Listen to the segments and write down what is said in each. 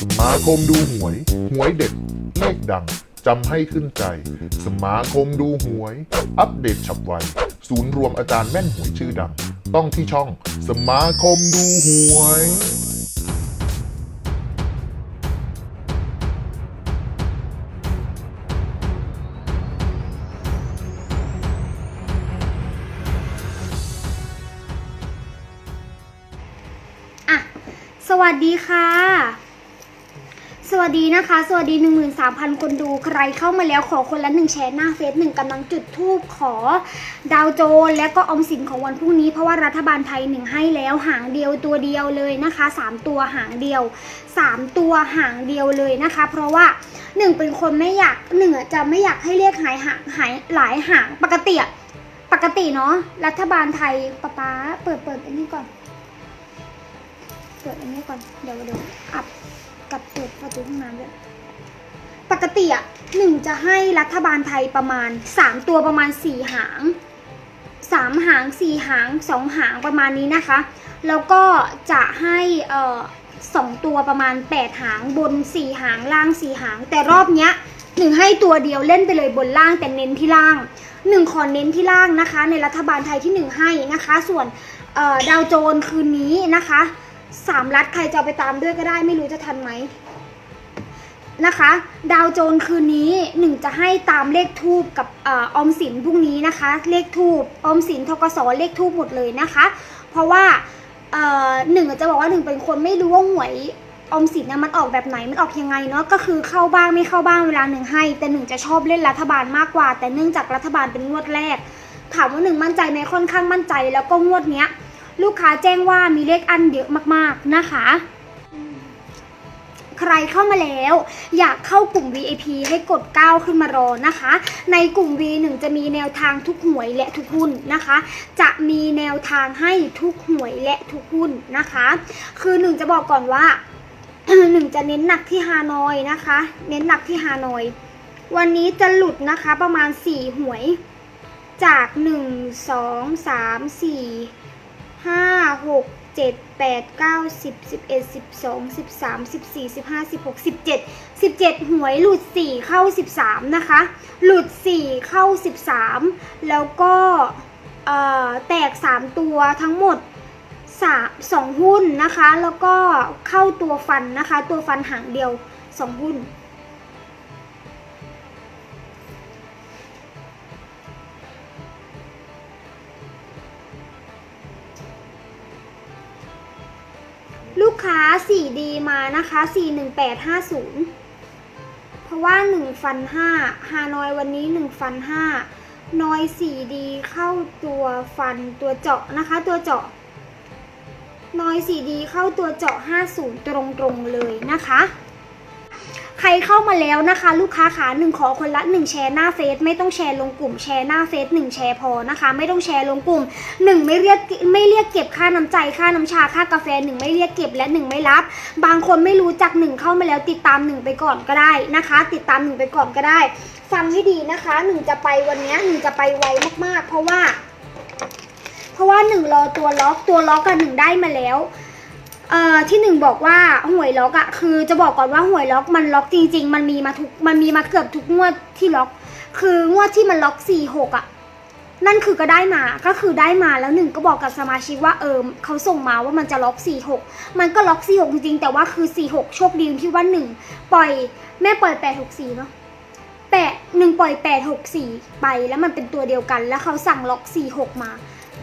สมาคมดูหวย หวยเด็ดเลขดังจำให้ขึ้นใจ สมาคมดูหวย อัปเดตฉับไว ศูนย์รวมอาจารย์แม่นหวยชื่อดัง ต้องที่ช่อง สมาคมดูหวยอะสวัสดีค่ะ สวัสดีนะคะ สวัสดี 13,000 คนดูใครเข้ามาแล้วขอคนละหนึ่งแชร์หน้าเฟซหนึ่งกำลังจุดทูบขอดาวโจนและก็อมสินของวันพรุ่งนี้เพราะว่ารัฐบาลไทยหนึ่งให้แล้วหางเดียวตัวเดียวเลยนะคะสามตัวหางเดียวสามตัวหางเดียวเลยนะคะ เพราะว่าหนึ่งเป็นคนไม่อยากหนึ่งจะไม่อยากให้เรียกหายหางหายหลายหางปกติอะปกติเนาะรัฐบาลไทยป๊าป๊าเปิดเปิดอันนี้ก่อน เปิดอันนี้ก่อนเดี๋ยวเดี๋ยวอับ กับเปิดประตูห้องน้ำด้วยปกติอะหนึ่งจะให้รัฐบาลไทยประมาณสามตัวประมาณสี่หางสามหางสี่หางสองหางประมาณนี้นะคะ แล้วก็จะให้เอ่อสองตัวประมาณแปดหางบนสี่หางล่างสี่หาง แต่รอบเนี้ยหนึ่งให้ตัวเดียวเล่นไปเลยบนล่างแต่เน้นที่ล่างหนึ่งขอเน้นที่ล่างนะคะ ในรัฐบาลไทยที่หนึ่งให้นะคะ ส่วนเอ่อดาวโจนคืนนี้นะคะ สามรัฐใครจะไปตามด้วยก็ได้ไม่รู้จะทันไหมนะคะ ดาวโจนคืนนี้หนึ่งจะให้ตามเลขทูบกับอออมสินพรุ่งนี้นะคะ เลขทูบออมสินทกสเลขทูบหมดเลยนะคะ เพราะว่าหนึ่งจะบอกว่าหนึ่งเป็นคนไม่รู้ว่าหวยออมสินเนี่ยมันออกแบบไหนมันออกยังไงเนาะก็คือเข้าบ้างไม่เข้าบ้างเวลาหนึ่งให้ แต่หนึ่งจะชอบเล่นรัฐบาลมากกว่า แต่เนื่องจากรัฐบาลเป็นงวดแรก ถามว่าหนึ่งมั่นใจไหมค่อนข้างมั่นใจ แล้วก็งวดเนี้ย ลูกค้าแจ้งว่ามีเลขอันเยอะมากๆนะคะ ใครเข้ามาแล้ว อยากเข้ากลุ่ม VIP ให้กด 9 ขึ้นมารอนะคะ ในกลุ่ม V1 จะมีแนวทางทุกหวยและทุกหุ้นนะคะ จะมีแนวทางให้ทุกหวยและทุกหุ้นนะคะ คือหนึ่งจะบอกก่อนว่าหนึ่งจะเน้นหนักที่ฮานอยนะคะ เน้นหนักที่ฮานอย วันนี้จะหลุดนะคะประมาณ 4 หวยจาก 1 2 3 4 ห้าหกเจ็ดแปดเก้าสิบสิบเอ็ดสิบสองสิบสามสิบสี่สิบห้าสิบหกสิบเจ็ดสิบเจ็ดหวยหลุดสี่เข้าสิบสามนะคะ หลุดสี่เข้าสิบสามแล้วก็แตกสามตัวทั้งหมดสามสองหุ้นนะคะ แล้วก็เข้าตัวฟันนะคะ ตัวฟันหางเดียวสองหุ้น ค้า 4D มานะคะ 41850 เพราะว่า1ฟัน5ฮานอยวันนี้1ฟัน5นอย 4D เข้าตัวฟันตัวเจาะนะคะ ตัวเจาะนอย 4D เข้าตัวเจาะ 50 ตรงๆเลยนะคะ ใครเข้ามาแล้วนะคะ ลูกค้าขาหนึ่งขอคนละหนึ่งแชร์หน้าเฟซไม่ต้องแชร์ลงกลุ่มแชร์หน้าเฟซหนึ่งแชร์พอนะคะ ไม่ต้องแชร์ลงกลุ่มหนึ่งไม่เรียกไม่เรียกเก็บค่าน้ำใจค่าน้ำชาค่ากาแฟหนึ่งไม่เรียกเก็บและหนึ่งไม่รับ บางคนไม่รู้จักหนึ่งเข้ามาแล้วติดตามหนึ่งไปก่อนก็ได้นะคะ ติดตามหนึ่งไปก่อนก็ได้ ฟังให้ดีนะคะหนึ่งจะไปวันนี้ยหนึ่งจะไปไวมากๆ เพราะว่า เพราะว่าหนึ่งรอตัวล็อกตัวล็อกกันหนึ่งได้มาแล้ว เอ่อที่หนึ่งบอกว่าหวยล็อกอะคือจะบอกก่อนว่าหวยล็อกมันล็อกจริง ๆ มันมีมาทุกมันมีมาเกือบทุกงวดที่ล็อก คืองวดที่มันล็อกสี่หกอะนั่นคือก็ได้มาก็คือได้มาแล้วหนึ่งก็บอกกับสมาชิกว่าเออเขาส่งมาว่ามันจะล็อกสี่หกมันก็ล็อกสี่หกจริงๆแต่ว่าคือสี่หกโชคดีที่ว่าหนึ่งปล่อยแม่ปล่อยแปดหกสี่เนาะแปดหนึ่งปล่อยแปดหกสี่ไปแล้วมันเป็นตัวเดียวกัน แล้วเขาสั่งล็อกสี่หกมา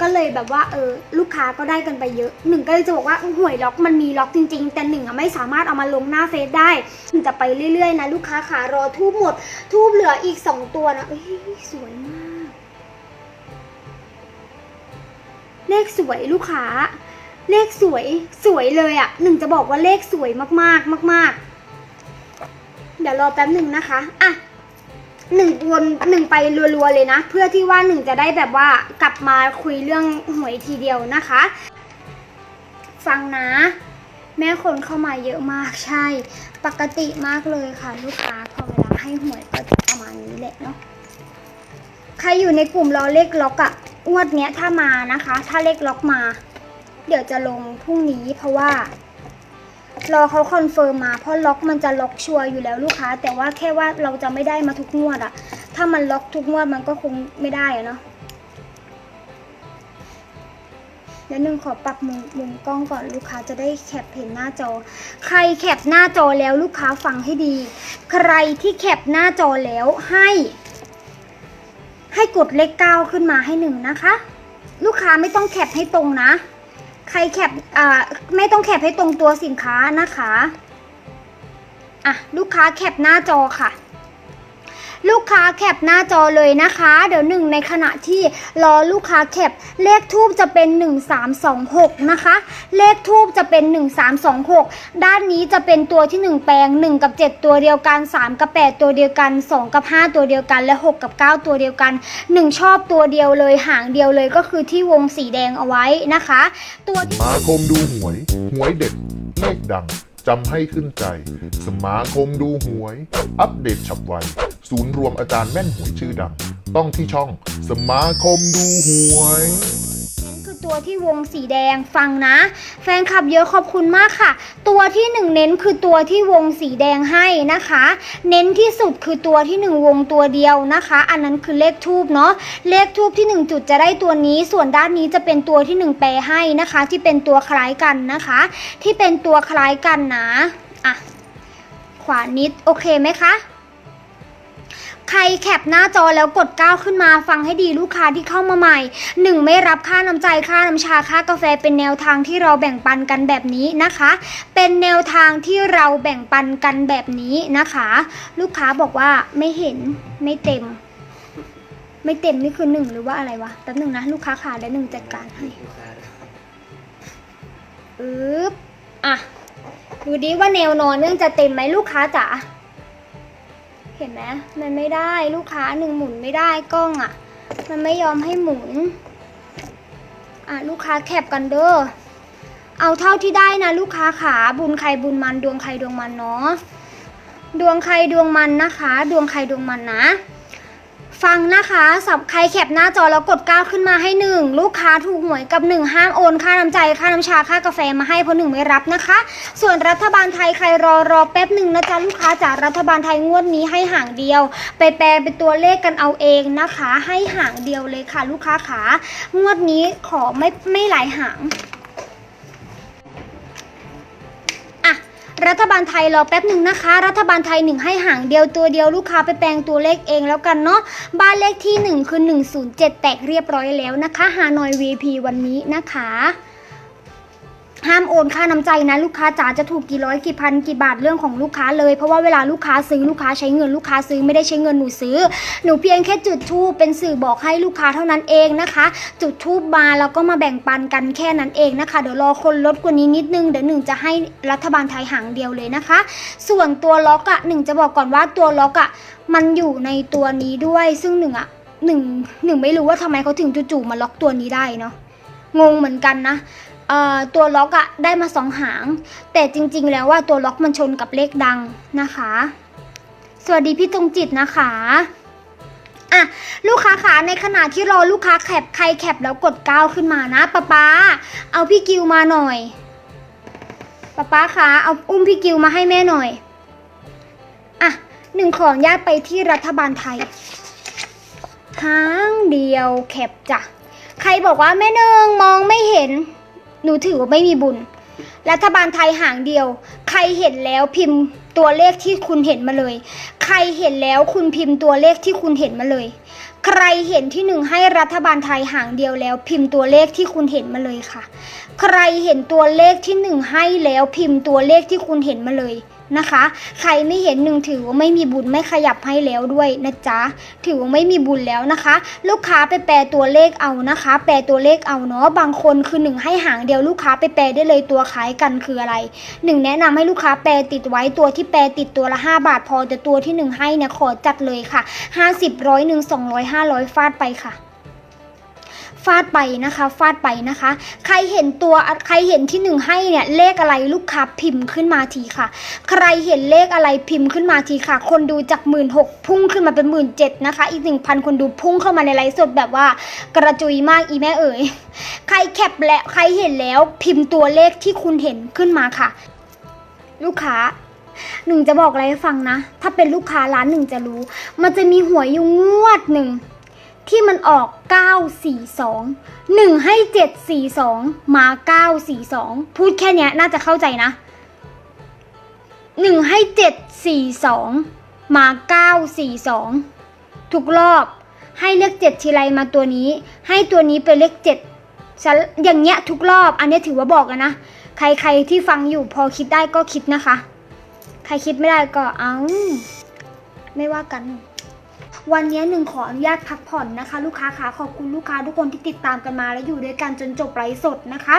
ก็เลยแบบว่าเออลูกค้าก็ได้กันไปเยอะหนึ่งก็เลยจะบอกว่าหวยล็อกมันมีล็อกจริง ๆ แต่หนึ่งอะไม่สามารถเอามาลงหน้าเฟซได้หนึ่งจะไปเรื่อยๆนะลูกค้าขารอทูบหมด ทูบเหลืออีกสองตัวนะเอ้ยสวยมาก เลขสวยลูกค้า เลขสวยสวยเลยอะหนึ่งจะบอกว่าเลขสวยมากๆมาก ๆ เดี๋ยวรอแป๊บหนึ่งนะคะอะ หนึ่งวนหนึ่งไปรัวๆเลยนะ เพื่อที่ว่าหนึ่งจะได้แบบว่ากลับมาคุยเรื่องหวยทีเดียวนะคะ ฟังนะ แม่คนเข้ามาเยอะมากใช่ ปกติมากเลยค่ะ ลูกค้าพอเวลาให้หวยก็จะประมาณนี้แหละเนาะใครอยู่ในกลุ่มรอเลขล็อกอะงวดเนี้ยถ้ามานะคะ ถ้าเลขล็อกมา เดี๋ยวจะลงพรุ่งนี้เพราะว่า รอเขาคอนเฟิร์มมาเพราะล็อกมันจะล็อกชัวร์อยู่แล้วลูกค้า แต่ว่าแค่ว่าเราจะไม่ได้มาทุกงวดอะถ้ามันล็อกทุกงวดมันก็คงไม่ได้อะเนาะเดี๋ยวหนึ่งขอปรับมุมมุมกล้องก่อนลูกค้าจะได้แคปเห็นหน้าจอ ใครแคปหน้าจอแล้วลูกค้าฟังให้ดี ใครที่แคปหน้าจอแล้วให้ ให้กดเลขเก้าขึ้นมาให้หนึ่งนะคะ ลูกค้าไม่ต้องแคปให้ตรงนะ ใครแคปอ่าไม่ต้องแคปให้ตรงตัวสินค้านะคะ อะ ลูกค้าแคปหน้าจอค่ะ ลูกค้าแคปหน้าจอเลยนะคะ เดี๋ยวหนึ่งในขณะที่รอลูกค้าแคป เลขทูบจะเป็น 1326 นะคะ เลขทูบจะเป็น 1326 ด้านนี้จะเป็นตัวที่ 1 แปลง 1 กับ 7 ตัวเดียวกัน 3 กับ 8 ตัวเดียวกัน 2 กับ 5 ตัวเดียวกันและ 6 กับ 9 ตัวเดียวกัน 1 ชอบตัวเดียวเลยหางเดียวเลยก็คือที่วงสีแดงเอาไว้นะคะ ตัวที่มาคมดูหวย หวยเด็ดเลขดัง จำให้ขึ้นใจ สมาคมดูหวย อัปเดตฉับไว ศูนย์รวมอาจารย์แม่นหวยชื่อดัง ต้องที่ช่องสมาคมดูหวย คือตัวที่วงสีแดงฟังนะ แฟนคลับเยอะขอบคุณมากค่ะ ตัวที่หนึ่งเน้นคือตัวที่วงสีแดงให้นะคะ เน้นที่สุดคือตัวที่หนึ่งวงตัวเดียวนะคะ อันนั้นคือเลขทูบเนาะเลขทูบที่หนึ่งจุดจะได้ตัวนี้ส่วนด้านนี้จะเป็นตัวที่หนึ่งแปลให้นะคะ ที่เป็นตัวคล้ายกันนะคะ ที่เป็นตัวคล้ายกันนะอะขวานิดโอเคไหมคะ ใครแคปหน้าจอแล้วกดก้าวขึ้นมาฟังให้ดีลูกค้าที่เข้ามาใหม่ 1. ไม่รับค่าน้ำใจค่าน้ำชาค่ากาแฟเป็นแนวทางที่เราแบ่งปันกันแบบนี้นะคะ เป็นแนวทางที่เราแบ่งปันกันแบบนี้นะคะ ลูกค้าบอกว่าไม่เห็นไม่เต็ม ไม่เต็มนี่คือหนึ่งหรือว่าอะไรวะแป๊บหนึ่งนะลูกค้าขาได้หนึ่งจัดการให้อึ๊บอะดูดิว่าแนวนอนเรื่องจะเต็มไหมลูกค้าจ๋า เห็นไหมมันไม่ได้ลูกค้าหนึ่งหมุนไม่ได้กล้องอะ่ะ มันไม่ยอมให้หมุน อะลูกค้าแคบกันเด้อเอาเท่าที่ได้นะลูกค้าขาบุญใครบุญมันดวงใครดวงมันเนาะดวงใครดวงมันนะคะ ดวงใครดวงมันนะ ฟังนะคะสับใครแคปหน้าจอแล้วกดก้าวขึ้นมาให้หนึ่งลูกค้าถูกหวยกับหนึ่งห้ามโอนค่าน้ำใจค่าน้ำชาค่ากาแฟมาให้เพราะหนึ่งไม่รับนะคะ ส่วนรัฐบาลไทยใครรอรอแป๊บหนึ่งนะจ๊ะลูกค้าจากรัฐบาลไทยงวดนี้ให้ห่างเดียว ไปแปลเป็นตัวเลขกันเอาเองนะคะ ให้ห่างเดียวเลยค่ะ ลูกค้าขางวดนี้ขอไม่ไม่หลายหาง รัฐบาลไทยรอแป๊บหนึ่งนะคะ รัฐบาลไทยหนึ่งให้ห่างเดียวตัวเดียวลูกค้าไปแปลงตัวเลขเองแล้วกันเนาะบ้านเลขที่หนึ่งคือ 107 แตกเรียบร้อยแล้วนะคะฮานอย VP วันนี้นะคะ ห้ามโอนค่าน้ำใจนะลูกค้าจ๋าจะถูกกี่ร้อยกี่พันกี่บาทเรื่องของลูกค้าเลยเพราะว่าเวลาลูกค้าซื้อลูกค้าใช้เงินลูกค้าซื้อไม่ได้ใช้เงินหนูซื้อ หนูเพียงแค่จุดทูปเป็นสื่อบอกให้ลูกค้าเท่านั้นเองนะคะ จุดทูปมาแล้วก็มาแบ่งปันกันแค่นั้นเองนะคะเดี๋ยวรอคนลดกว่านี้นิดนึงเดี๋ยวหนึ่งจะให้รัฐบาลไทยหางเดียวเลยนะคะ ส่วนตัวล็อกอะหนึ่งจะบอกก่อนว่าตัวล็อกอะมันอยู่ในตัวนี้ด้วย ซึ่งหนึ่งอะหนึ่งหนึ่งไม่รู้ว่าทำไมเขาถึงจู่ๆมาล็อกตัวนี้ได้เนาะงงเหมือนกันนะ เอ่อตัวล็อกอะได้มาสองหาง แต่จริงๆ แล้วว่าตัวล็อกมันชนกับเลขดังนะคะ สวัสดีพี่ตรงจิตนะคะอะลูกค้าขาในขณะที่รอลูกค้าแคปใครแคปแล้วกดก้าวขึ้นมานะป๊าป๊าเอาพี่กิวมาหน่อยป๊าป๊าขาเอาอุ้มพี่กิวมาให้แม่หน่อยอะหนึ่งขออนุญาตไปที่รัฐบาลไทยหางเดียวแคปจ้ะใครบอกว่าแม่เนืองมองไม่เห็น หนูถือว่าไม่มีบุญ รัฐบาลไทยห่างเดียว ใครเห็นแล้วพิมพ์ตัวเลขที่คุณเห็นมาเลย ใครเห็นแล้วคุณพิมพ์ตัวเลขที่คุณเห็นมาเลย ใครเห็นที่หนึ่งให้รัฐบาลไทยห่างเดียวแล้ว พิมพ์ตัวเลขที่คุณเห็นมาเลยค่ะ ใครเห็นตัวเลขที่หนึ่งให้แล้วพิมพ์ตัวเลขที่คุณเห็นมาเลย นะคะ ใครไม่เห็นหนึ่งถือว่าไม่มีบุญไม่ขยับให้แล้วด้วยนะจ๊ะถือว่าไม่มีบุญแล้วนะคะ ลูกค้าไปแปลตัวเลขเอานะคะ แปลตัวเลขเอาเนาะบางคนคือหนึ่งให้หางเดียวลูกค้าไปแปลได้เลยตัวคล้ายกันคืออะไรหนึ่งแนะนำให้ลูกค้าแปลติดไว้ตัวที่แปลติดตัวละ 5 บาทพอแต่ตัวที่หนึ่งให้เนี่ยขอจัดเลยค่ะ 50ร้อยหนึ่งสองร้อยห้าร้อยฟาดไปค่ะ ฟาดไปนะคะ ฟาดไปนะคะ ใครเห็นตัวใครเห็นที่หนึ่งให้เนี่ยเลขอะไรลูกค้าพิมพ์ขึ้นมาทีค่ะ ใครเห็นเลขอะไรพิมพ์ขึ้นมาทีค่ะ คนดูจากหมื่นหกพุ่งขึ้นมาเป็นหมื่นเจ็ดนะคะ อีกหนึ่งพันคนดูพุ่งเข้ามาในไลฟ์สดแบบว่ากระจุยมากอีแม่เอ๋ยใครแคปและใครเห็นแล้วพิมพ์ตัวเลขที่คุณเห็นขึ้นมาค่ะ ลูกค้าหนึ่งจะบอกอะไรให้ฟังนะ ถ้าเป็นลูกค้าร้านหนึ่งจะรู้ มันจะมีหวยอยู่งวดหนึ่ง ที่มันออก 942 1 ให้ 742 มา 942 พูดแค่เนี้ยน่าจะเข้าใจนะ 1 ให้ 742 มา 942 ทุกรอบให้เลข7ทีไรมาตัวนี้ ให้ตัวนี้เป็นเลข7อย่างเงี้ยทุกรอบ อันนี้ถือว่าบอกแล้วนะ ใครๆที่ฟังอยู่พอคิดได้ก็คิดนะคะ ใครคิดไม่ได้ก็เอาไม่ว่ากัน วันนี้หนึ่งขออนุญาตพักผ่อนนะคะ ลูกค้าค่ะขอบคุณลูกค้าทุกคนที่ติดตามกันมาและอยู่ด้วยกันจนจบไลฟ์สดนะคะ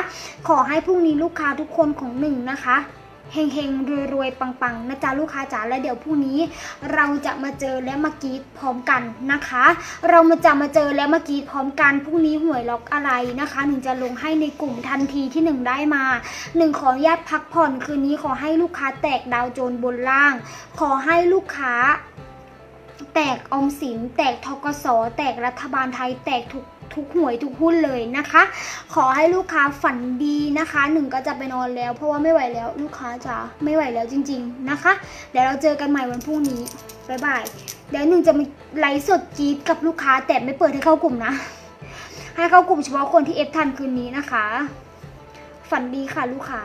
ขอให้พรุ่งนี้ลูกค้าทุกคนของหนึ่งนะคะเฮงเฮงรวยรวยๆปังๆนะจ๊ะลูกค้าจ๋าและเดี๋ยวพรุ่งนี้เราจะมาเจอและมากรีดพร้อมกันนะคะ เรามาจะมาเจอและมากรีดพร้อมกันพรุ่งนี้หวยล็อกอะไรนะคะหนึ่งจะลงให้ในกลุ่มทันทีที่หนึ่งได้มาหนึ่งขออนุญาตพักผ่อนคืนนี้ขอให้ลูกค้าแตกดาวโจรบนล่าง ขอให้ลูกค้า แตกอมสิน แตกทกสแตกรัฐบาลไทย แตกทุกทุกหวยทุกหุ้นเลยนะคะ ขอให้ลูกค้าฝันดีนะคะ หนึ่งก็จะไปนอนแล้ว เพราะว่าไม่ไหวแล้วลูกค้าจะไม่ไหวแล้วจริง ๆนะคะ เดี๋ยวเราเจอกันใหม่วันพรุ่งนี้บ๊ายบายเดี๋ยวหนึ่งจะมีไลฟ์สดกรีดกับลูกค้า แต่ไม่เปิดให้เข้ากลุ่มนะ ให้เข้ากลุ่มเฉพาะคนที่เอฟทันคืนนี้นะคะ ฝันดีค่ะลูกค้า